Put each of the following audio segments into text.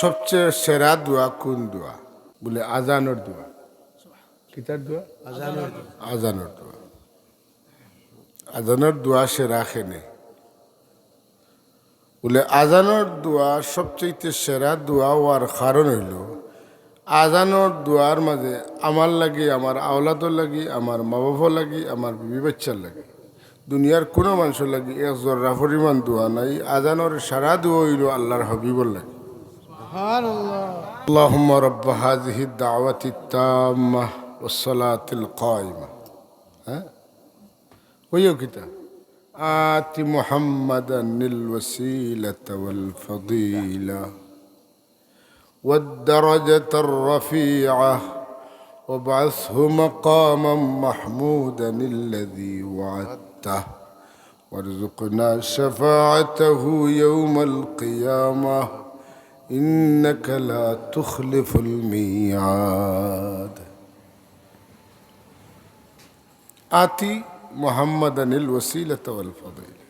সবচেয়ে সেরা দোয়া কোন দোয়া? বলে আজানোর দোয়া। কিতার দোয়া? আজানোর দোয়া। আজানোর দোয়া। সেরা খেনে। বলে আজানোর দোয়া সবচেয়ে সেরা দোয়া হওয়ার কারণ হইল আজানোর দোয়ার মাঝে আমার লাগি আমার আওলাদর লাগি আমার মা বাবার লাগি আমার বিবি বাচ্চার লাগি। দুনিয়ার কোনো মানুষের লাগি এক জর্রা পরিমাণ দোয়া নাই। আজানোর সারা দোয়া হইল আল্লাহর হবিবর লাগি। اللهم رب هذه الدعوة التامة والصلاة القائمة. ها؟ ويو كتاب آت محمدا الوسيلة والفضيلة والدرجة الرفيعة وابعثه مقاما محمودا الذي وعدته. وارزقنا شفاعته يوم القيامة. إنك لا تخلف الميعاد آتي محمدا الوسيلة والفضيلة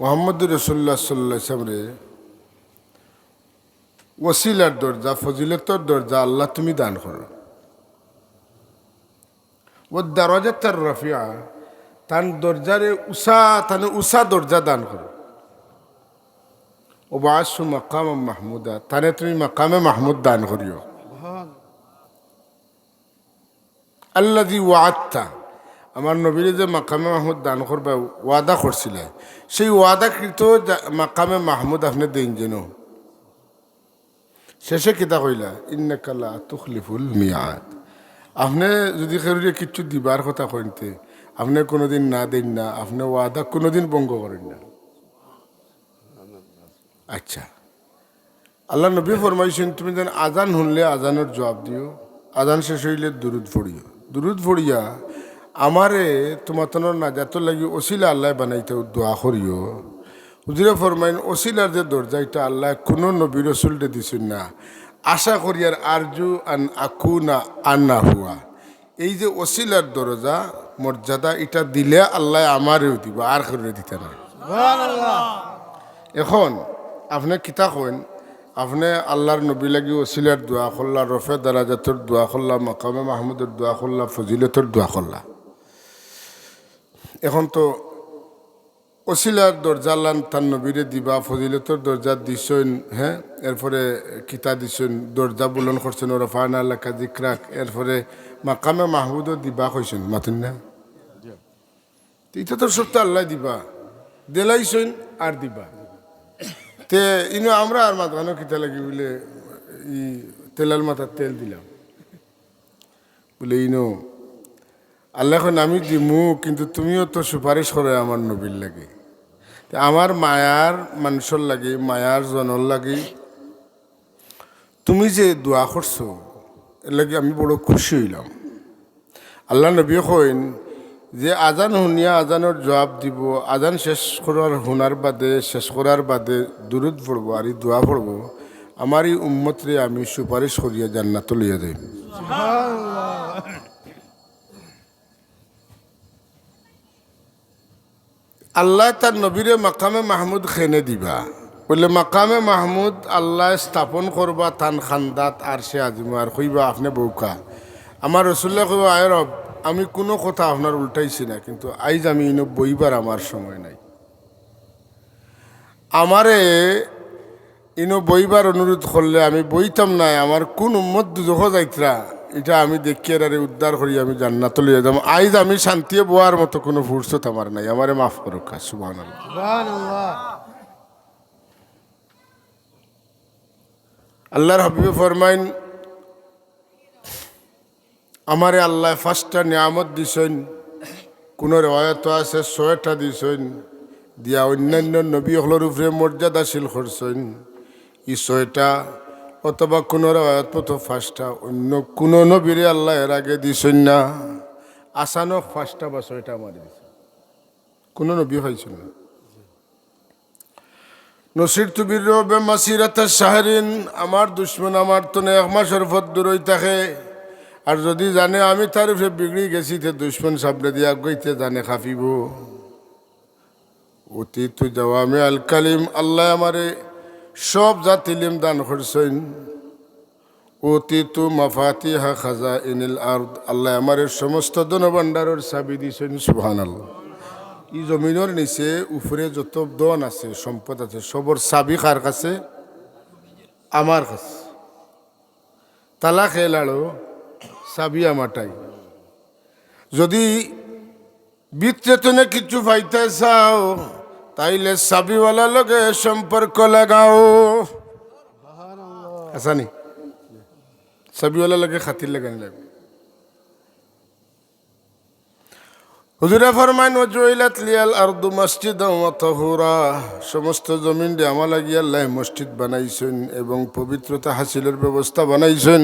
মোহাম্মদ রসুল্লাহ সাল্লাহ সামরে ওসিলার দরজা ফজিলতর দরজা আল্লাহ তুমি দান করো ও দরজা তার রফিয়া তান দরজারে উষা তানে উষা দরজা দান করো ও বাসু মাকাম মাহমুদা তানে তুমি মাকামে মাহমুদ দান করিও আল্লাদি ওয়াত্তা আমার নবীরে যে মাকামে মাহমুদ দান করবা ওয়াদা করছিল সেই ওয়াদাকৃত মাকামে মাহমুদ আপনি দিন যেন শেষে কিতা কইলা ইন্নাকালা তুখলিফুল মিয়াদ আপনি যদি কেউরে কিচ্ছু দিবার কথা কইতে আপনি কোনোদিন না দেন না আপনি ওয়াদা কোনোদিন ভঙ্গ করেন না আচ্ছা। আল্লাহ নবী ফরমাইছেন তুমি যেন আজান শুনলে আজানের জবাব দিও আজান শেষ হইলে দুরুদ ফড়িও দুরুদ ফড়িয়া আমারে তোমার তনর না যাত লাগি ওসিলা আল্লাহ বানাইতে দোয়া করিও। হুজুরে ফরমাইন ওসিলার যে দরজা এটা আল্লাহ কোনো নবী রসুলটে দিছেন না। আশা করিয়ার আরজু আন আকু না আন্না হুয়া। এই যে ওসিলার দরজা মর্যাদা এটা দিলে আল্লাহ আমারেও দিব আর করে দিতে না এখন আপনি কিতা কইন? আপনি আল্লাহর নবী লাগি ওসিলার দোয়া করলা রফে দারাজাতর দোয়া করলা মাকামে মাহমুদের দোয়া করলা ফজিলতর দোয়া করলা। এখন তো ওসিলার দরজা আল্লাহ তার নবীরে দিবা ফজিলতর দরজা দিছেন হ্যাঁ? এরপরে কিতা দিছেন দরজা বুলন করছেন রফানা লেখা জিক্রাক এরপরে মাকামে মাহমুদও দিবা কইছেন মাতুন না? এটা তো সত্য আল্লাহ দিবা। দেলাইছেন আর দিবা। তে, ইনো আমরা আর মাথানো কিতা লাগি বলে ই তেলাল মাথার তেল দিলাম। বলে, ইনো আল্লাহ এখন আমি দিমু, কিন্তু তুমিও তো সুপারিশ করে আমার নবীর লাগে। আমার মায়ার মানুষের লাগে, মায়ার জনর লাগে। তুমি যে দোয়া করছ, এর লাগে আমি বড় খুশি হইলাম। আল্লাহ নবী কইন যে আজান শুনিয়া আজানের জবাব দিব, আজান শেষ করার শুনার বাদে, শেষ করার বাদে দূরত পড়ব আর এই দোয়া পড়ব আমার এই উম্মতরে আমি সুপারিশ করিয়া জান্নাত লইয়া যাই আল্লাহ তার নবীরে মাকামে মাহমুদ খেনে দিবা। বলে, মাকামে মাহমুদ, আল্লাহ স্থাপন করবা তান খান্দাত আর সে আজিমার কইবা আপনি বৌকা। আমার রসুল্লাহ কইবা আয় রব আমি কোনো কথা আপনার উল্টাইছি না কিন্তু আইজ আমি ইনো বইবার আমার সময় নাই। আমারে ইনো বইবার অনুরোধ করলে আমি বইতাম নাই আমার কোন উম্মত দুজহ যাইতরা এটা আমি দেখিয়ে আরে উদ্ধার করি আমি জান্নাত লইয়া যাম। আইজ আমি শান্তিয়ে বোয়ার মতো কোনো ফুরসত আমার নাই আমারে মাফ করুক সুবাহ আল্লাহর হাবিবে ফরমাইন আমারে আল্লাহ ফার্স্টটা নিয়ামত দিছেন, কোনো রেওয়ায়ত আছে, ছয়টা দিছেন, দিয়া অন্যান্য নবী হলর উপরে মর্যাদাশীল করছেন। ই ছয়টা অথবা কোনো রেওয়ায়ত মতো ফার্স্টটা অন্য কোনো নবীরে আল্লাহ এর আগে দিছেন না। আসানক ফার্স্টটা বা ছয়টা আমার দিছে কোনো নবী পাইছেন না। নসির তুবির রবে মাসিরাতা শাহরিন আমার দুশ্মন আমার তো এক মাসের দূরই থাকে আর যদি জানে, আমি তার উপরে বিগড়ি গেছি, তে দুশ্মন সামনে দিয়া গইতে জানে, খাফিব। অতি তু জওয়ামে আল কালিম আল্লাহ আমারে সব জাত ইলিম দান করছেন। অতীতু মাফাতি হা খাজা ইনিল আর আল্লাহ আমার সমস্ত দনভাণ্ডারের চাবি দিছেন সুবহান আল্লাহ ই জমিনের নিচে উপরে যত দন আছে, সম্পদ আছে, সবর চাবি কার কাছে? আমার কাছে। তালা খেলাড়ো চাবি মাটাই। যদি বিত্রেতনে কিছু পাইতে চাও, তাইলে চাবিওয়ালা লগে সম্পর্ক লাগাও। আসানি? চাবিওয়ালা লগে খাতির লাগানি লাগবে। হুজুরে ফরমাইন ওয়াজুইলাত লিয়াল আরদু মসজিদ ওয়া সমস্ত জমিন দিয়ে আমা লাগি আল্লাহ মসজিদ বানাইছেন এবং পবিত্রতা হাসিলের ব্যবস্থা বানাইছেন।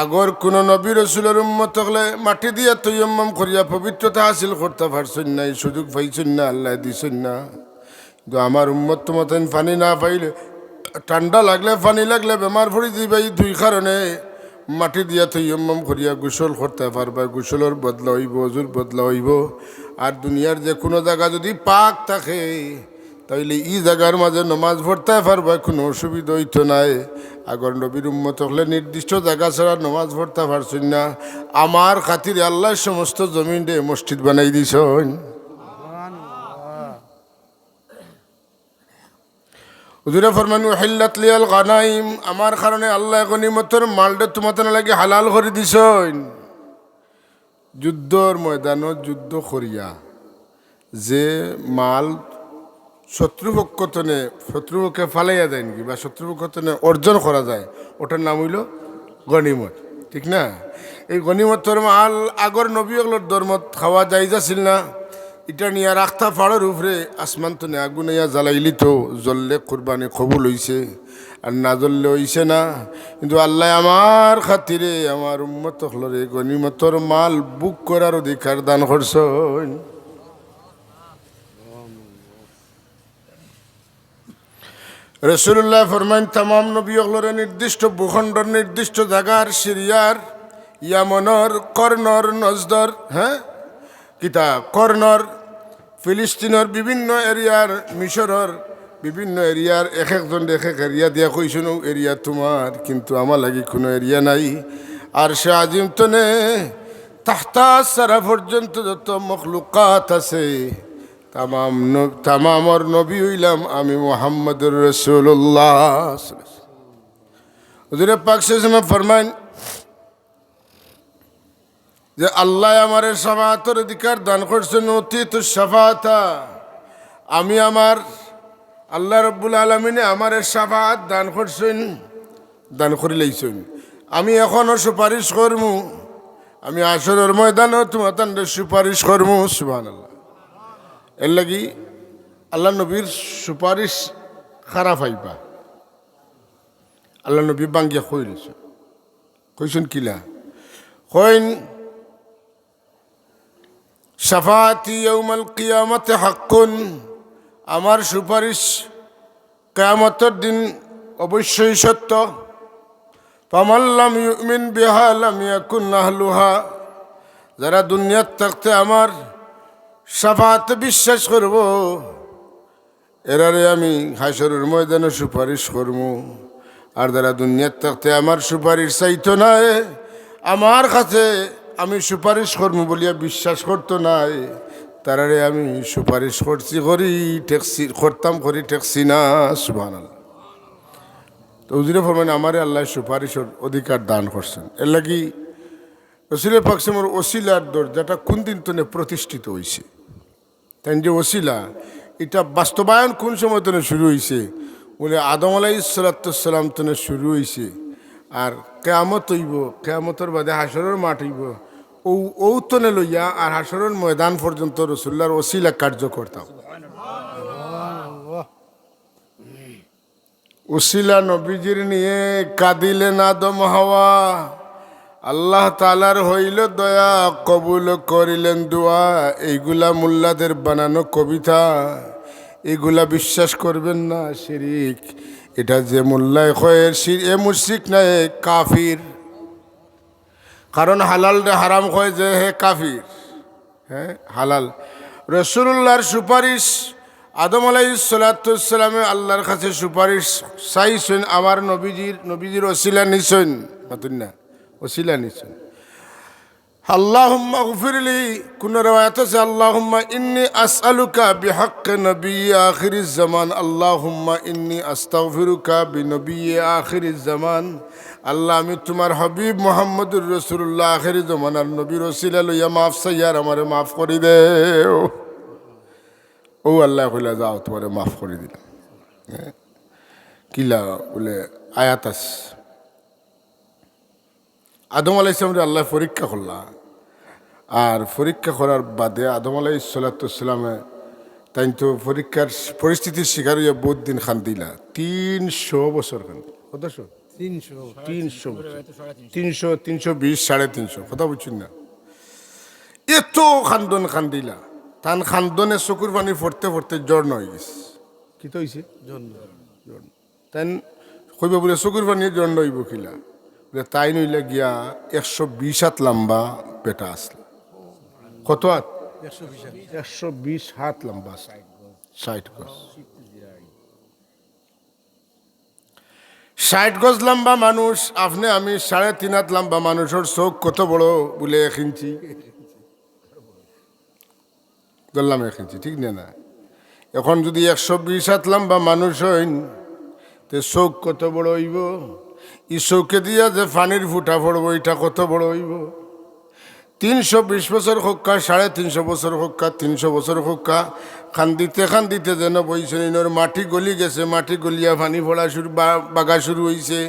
আগর কোন নবী রসুলের উম্মত হলে মাটি দিয়া তৈয়ম্মম করিয়া পবিত্রতা হাসিল করতে পারছেন না, এই সুযোগ পাইছেন না, আল্লাহ দিছেন না। কিন্তু আমার উম্মত মতন পানি না পাইলে, ঠান্ডা লাগলে পানি লাগলে বেমার পড়ি দিবে এই দুই কারণে মাটি দিয়া তৈয়ম্মম করিয়া গোসল করতে পারবা, গোসলের বদলা হইব অজুর বদলা হইব। আর দুনিয়ার যে কোনো জায়গা যদি পাক থাকে তাইলে ই জায়গার মাঝে নমাজ পড়তে পারবা, কোনো অসুবিধা হইতো নাই। আগর নবীর উম্মত হলে নির্দিষ্ট জায়গা ছাড়া নমাজ পড়তে পারছেন না। আমার খাতিরে আল্লাহ সমস্ত জমিন ডে মসজিদ বানাই দিছন। হুজুরে ফরমান, হিল্লাত লিয়াল গানাইম আমার কারণে আল্লাহ গনিমতর মালটা তোমাদের লাগে হালাল করে দিছন। যুদ্ধর ময়দানত যুদ্ধ করিয়া যে মাল শত্রুপক্ষতনে শত্রুপক্ষে ফালাইয়া দেয় নাকি বা শত্রুপক্ষতনে অর্জন করা যায়, ওটার নাম হইল গনিমত ঠিক না? এই গনিমতর মাল আগর নবীগুলোর ধর্মত খাওয়া যাই যাছিল না এটা নিয়ে রাখতা ফাড়ের উপরে আসমান তো আগুন ইয়া জ্বালাইলি তো, জ্বললে কোরবানি কবুল হইছে, আর না জ্বললে হইছে না। কিন্তু আল্লাহ আমার খাতিরে, আমার উম্মত হলরে গনিমতর মাল বুক করার অধিকার দান করছেন। রসুল্লাহ ফরমাইন তামাম নবী অগলরে নির্দিষ্ট ভূখণ্ডর নির্দিষ্ট জায়গার সিরিয়ার, ইয়ামনর কর্নর নজদর হ্যাঁ? কিতা? কর্নর ফিলিস্তিনের বিভিন্ন এরিয়ার মিশরের বিভিন্ন এরিয়ার এক একজন এক এক এরিয়া দিয়া কইছেন এরিয়া তোমার, কিন্তু আমার লাগি কোনো এরিয়া নাই। আর সে আজিম তনে তাহতা সারা পর্যন্ত যত মখলুকাত আছে তামাম তামামর নবী হইলাম আমি মোহাম্মদুর রসুল্লাহ হুজুরে পাক শেষমে ফরমাইন যে আল্লাহ আমার সাফাতের অধিকার দান করছেন, অতীত সাফাতা। আমি আমার আল্লাহ রব্বুল আলমিনে আমার সাফাত দান করছেন, দান করে লাইছেন। আমি এখনও সুপারিশ করমু, আমি আসরের ময়দানও তোমার সুপারিশ করমু সুবান আল্লাহ এর লাগি আল্লাহ নবীর সুপারিশ খারাপ হইবা। আল্লাহ নবী বাঙ্গিয়া কই রয়েছে? কইছেন কিলা? কইন, সাফাতি ইয়ৌমাল কিয়ামতে হাক্কুন, আমার সুপারিশ কেয়ামতের দিন অবশ্যই সত্য। পামাল্লাম ইউমিন বিহালাম ইয়াকুন নাহলুহা যারা দুনিয়ার থাকতে আমার সাফাত বিশ্বাস করব। এরারে আমি হাসরের ময়দানে সুপারিশ করব। আর যারা দুনিয়ার থাকতে আমার সুপারিশ চাইতো নাই আমার কাছে আমি সুপারিশ করব বলিয়া বিশ্বাস করতো নাই তারারে আমি সুপারিশ করছি করি টেক্সি করতাম করি টেক্সি না সুবান তো উজিরে ফরমান আমারে আল্লাহ সুপারিশের অধিকার দান করছেন। এর লাগি রসুল পাকসেমর ওসিলার দরজাটা কোন দিন তনে প্রতিষ্ঠিত হয়েছে তাই যে ওসিলা, এটা বাস্তবায়ন কোন সময় তনে শুরু হয়েছে বলে আদম আলাই সালাতাম তনে শুরু হয়েছে আর কেয়ামত হইব, কেয়ামতের বাদে হাসরের মাঠ হইব। ও ও তনে লইয়া আর হাসরের ময়দান পর্যন্ত রসুল্লার ওসিলা কার্য করতাম উসিলা নবীজির নিয়ে কাঁদিলেন আদম হাওয়া। আল্লাহ তালার হইল দয়া, কবুল করিলেন দোয়া। এইগুলা মোল্লাদের বানানো কবিতা। এগুলা বিশ্বাস করবেন না, শিরিক। এটা যে মোল্লায় কয়ের শির, এ মুশিক না, এ কাফির। কারণ হালাল হারাম কয় যে হে কাফির। হ্যাঁ হালাল। রসুল্লাহর সুপারিশ, আদম আলাই সালাতামে আল্লাহর কাছে সুপারিশ চাইছেন আমার নবীজির নবীজির অশিলা নিছেন মাতুন না। অশিলা নিছেন। আল্লাহুম্মা গফিরলি কোন রওয়ায়াত আছে? আল্লাহুম্মা ইন্নি আসআলুকা বিহাক্ক নবী আখিরিজ জামান। আল্লাহুম্মা ইন্নি আস্তাগফিরুকা বিনবী আখিরিজ জামান। আল্লাহ, আমি তোমার হাবিব মোহাম্মদুর রসুল্লাহ আখিরি জমানার নবীর ওসিলা লইয়া মাফ সাইয়ার আমারে মাফ করে দেও। ও আল্লাহ, কইলা যাও, তোমারে মাফ করে দিলাম। হ্যাঁ? কিলা বলে আয়াত আছে। আদম আলাই ইসলামরে আল্লাহ পরীক্ষা করলা। আর পরীক্ষা করার বাদে আদম আলাই সাল্লাতামে তাই তো পরীক্ষার পরিস্থিতির শিকার হইয়া বহুত দিন খান দিলা তিনশো বছর খান কত? তিনশো তিনশো তিনশো তিনশো। বিশ সাড়ে তিনশো। কথা বুঝছেন না? এত খান্দন খান্দিলা। তান খান্দনে চকুর পানি ফরতে ফরতে জ্বর নয় গেছে। কি তো হয়েছে জন্য তাই কইব বলে চকুর পানি জ্বর নইব কিলা। তাই নইলে গিয়া একশো বিশ হাত লম্বা বেটা আসলা। কত হাত? একশো বিশ হাত লম্বা ষাট গজ। ষাট গজ লম্বা মানুষ আপনি আমি সাড়ে তিন হাত লম্বা মানুষের চোখ কত বড় বলে এক ইঞ্চি? ধরলাম এক ইঞ্চি ঠিক না না? এখন যদি একশো বিশ হাত লম্বা মানুষ হইন তে চোখ কত বড় হইব? ই চৌকে দিয়া যে পানির ফুটা পড়ব এটা কত বড় হইব? তিনশো বিশ বছর হক্কা, সাড়ে তিনশো বছর হক্কা, তিনশো বছর হক্কা। খান্দিতে খান্দিতে যেন বইছে মাটি গলি গেছে, মাটি গলিয়া পানি ফোড়া শুরু বাগা শুরু হইছে।